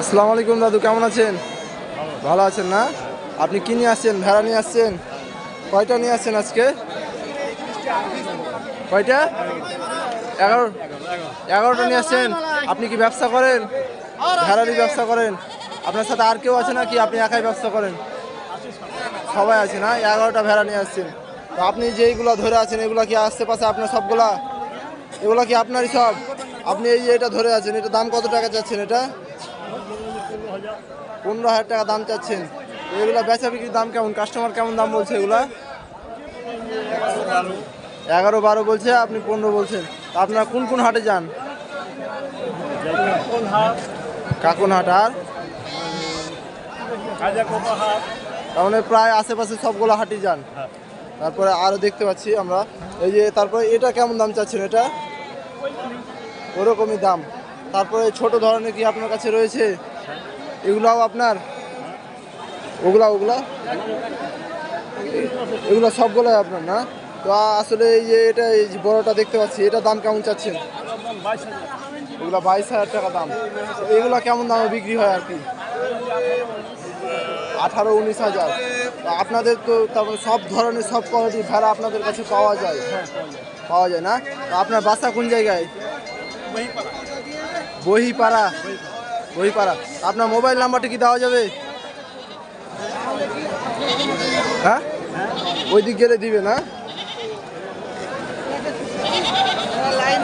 আসসালামু আলাইকুম দাদু, কেমন আছেন? ভালো আছেন না? আপনি কি নিয়ে আসছেন? ভেড়া নিয়ে আসছেন? কয়টা নিয়ে আসছেন আজকে? কয়টা? এগারো। এগারোটা নিয়ে আসছেন? আপনি কি ব্যবসা করেন? ভেড়ারই ব্যবসা করেন? আপনার সাথে আর কেউ আছে নাকি? আপনি একাই ব্যবসা করেন? সবাই আছে না? এগারোটা ভেড়া নিয়ে আসছেন। তো আপনি যেইগুলো ধরে আছেন, এগুলো কি আশেপাশে আপনার সবগুলা? এগুলো কি আপনারই সব? আপনি এই যে এটা ধরে আছেন, এটা দাম কত টাকা চাচ্ছেন এটা? পনেরো হাজার টাকা দাম চাচ্ছেন। এগুলা বেচা বিক্রির দাম কেমন? কাস্টমার কেমন দাম বলছে এগুলা? এগারো বারো বলছে, আপনি পনেরো বলছেন। আপনারা কোন কোন হাটে যান? কাকুন হাট আর? মানে প্রায় আশেপাশে সবগুলো হাটই যান। তারপরে আরও দেখতে পাচ্ছি আমরা। এই যে তারপরে এটা কেমন দাম চাচ্ছেন এটা? ওরকমই দাম। তারপরে ছোট ধরনের কি আপনার কাছে রয়েছে? এগুলাও আপনার? ওগুলা ওগুলা? এগুলো সবগুলোই আপনার, না? তো আসলে এই যে এটা, এই যে বড়টা দেখতে পাচ্ছি, এটা দাম কেমন চাচ্ছেন? এগুলো বাইশ হাজার টাকা দাম। এগুলা কেমন দামে বিক্রি হয় আর কি? আঠারো, উনিশ হাজার। আপনাদের তো তারপরে সব ধরনের, সব কোয়ালিটির ভেড়া আপনাদের কাছে পাওয়া যায়। পাওয়া যায় না? আপনার বাসা কোন জায়গায়? বহিপাড়া। বহিপাড়া আপনার মোবাইল নাম্বারটা কি দেওয়া যাবে? হ্যাঁ? ওই দিক গেলে দিবে না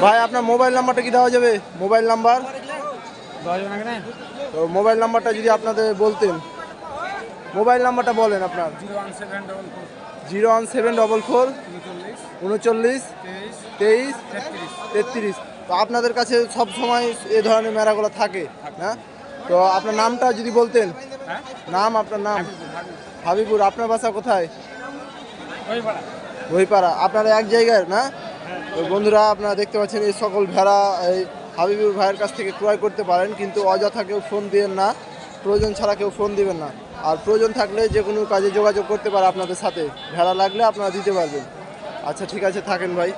ভাই, আপনার মোবাইল নাম্বারটা কি দেওয়া যাবে? Mobile number? তো মোবাইল নাম্বারটা যদি আপনাদের বলতেন। মোবাইল নাম্বারটা বলেন আপনার। Zero one seven double four, উনচল্লিশ তেইশ, তেত্রিশ। তো আপনাদের কাছে সব সময় এ ধরনের মেলাগুলো থাকে না? তো আপনার নামটা যদি বলতেন। নাম আপনার নাম। হাবিবুর আপনার বাসা কোথায়? বইপাড়া আপনারা এক জায়গায় না? বন্ধুরা আপনারা দেখতে পাচ্ছেন এই সকল ভেড়া এই হাবিবুর ভাইয়ের কাছ থেকে ক্রয় করতে পারেন কিন্তু অযথা কেউ ফোন দিবেন না। প্রয়োজন ছাড়া কেউ ফোন দিবেন না। আর প্রয়োজন থাকলে যে কোনো কাজে যোগাযোগ করতে পারে আপনাদের সাথে। ভেড়া লাগলে আপনারা দিতে পারবেন। আচ্ছা ঠিক আছে থাকেন ভাই।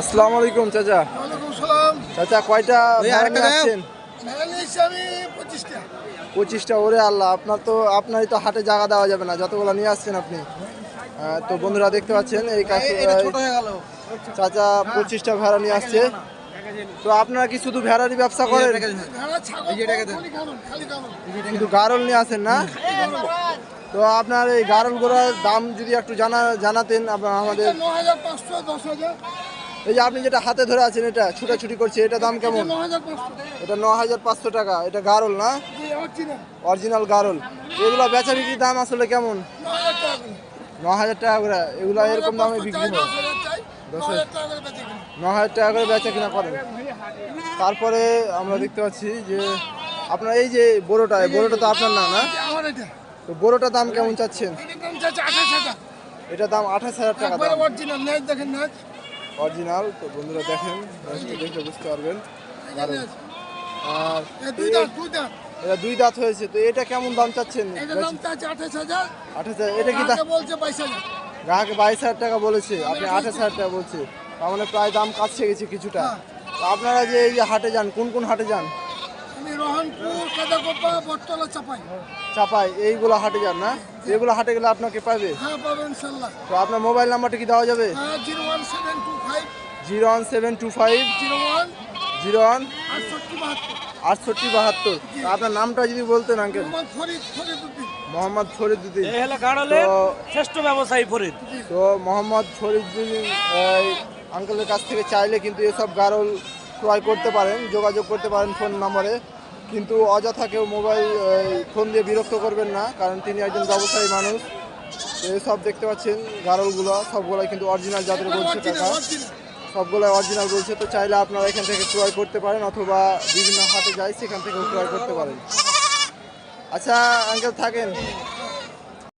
আসসালামু আলাইকুম চাচা। চাচা কয়টা আমি পঁচিশটা। ওরে আল্লাহ আপনার তো আপনারই তো হাটে জায়গা দেওয়া যাবে না যতগুলো নিয়ে আসছেন আপনি। তো বন্ধুরা দেখতে পাচ্ছেন এই কাকু এটা ছোট হয়ে গেল। চাচা পঁচিশটা ভেড়া নিয়ে আসছে। তো আপনারা কি শুধু ভেড়ারই ব্যবসা করেন? শুধু গারল নিয়ে আসেন না? তো আপনার এই গারলগুলোর দাম যদি একটু জানা জানাতেন আমাদের। এই যে আপনি যেটা হাতে ধরে আছেন এটা ছুটাছুটি করছে এটা দাম কেমন? এটা ন হাজার পাঁচশো। টাকা এটা গারল না? অরিজিনাল গারল। এগুলো বেচা বিক্রির দাম আসলে কেমন? ন হাজার টাকা করে। এগুলো এরকম দামে বিক্রি হয়। ন হাজার টাকা করে বেঁচে কিনা। করেন। তারপরে আমরা দেখতে পাচ্ছি যে আপনার এই যে বড়োটা এই বড়োটা তো আপনার না? না তো বড়োটার দাম কেমন চাচ্ছেন? এটার দাম আঠাশ হাজার টাকা অরিজিনাল দেখেন অরিজিনাল তো বন্ধুরা দেখেন দেখলে বুঝতে পারবেন। আর এটা দুই দাঁত হয়েছে তো এটা কেমন দাম চাচ্ছেন? দাম আঠাশ হাজার। এটা কি বলছে বাইশ হাজার। গ্রাহকে বাইশ হাজার টাকা বলেছে আপনি আঠাশ হাজার টাকা বলছে। তার মানে প্রায় দাম কাছে গেছে কিছুটা। আপনারা যে এই যে হাটে যান কোন কোন হাটে যান? চাপাই। চাপাই এইগুলো হাটে যান না? এগুলো হাটে গেলে আপনাকে পাবে? হ্যাঁ তো আপনার মোবাইল নাম্বারটা কি দেওয়া যাবে? হ্যাঁ zero one seven two five. Zero one আটষট্টি বাহাত্তর। আপনার নামটা যদি বলতেন আঙ্কেল। মোহাম্মদ ফরিদ ফরিদুদ্দিন শ্রেষ্ঠ ব্যবসায়ী ফরিদ। তো মোহাম্মদ ফরিদুদ্দিন আঙ্কেলের কাছ থেকে চাইলে কিন্তু এসব গারল ক্রয় করতে পারেন যোগাযোগ করতে পারেন ফোন নম্বরে। কিন্তু অযথা কেউ মোবাইল ফোন দিয়ে বিরক্ত করবেন না কারণ তিনি একজন ব্যবসায়ী মানুষ। তো এসব দেখতে পাচ্ছেন গারলগুলো সবগুলাই কিন্তু অরিজিনাল জাতের বলছে টাকা সবগুলাই অরিজিনাল বলছে তো চাইলে আপনারা এখান থেকে ক্রয় করতে পারেন অথবা বিভিন্ন হাটে যাই সেখান থেকেও ক্রয় করতে পারেন। আচ্ছা আঙ্কেল থাকেন?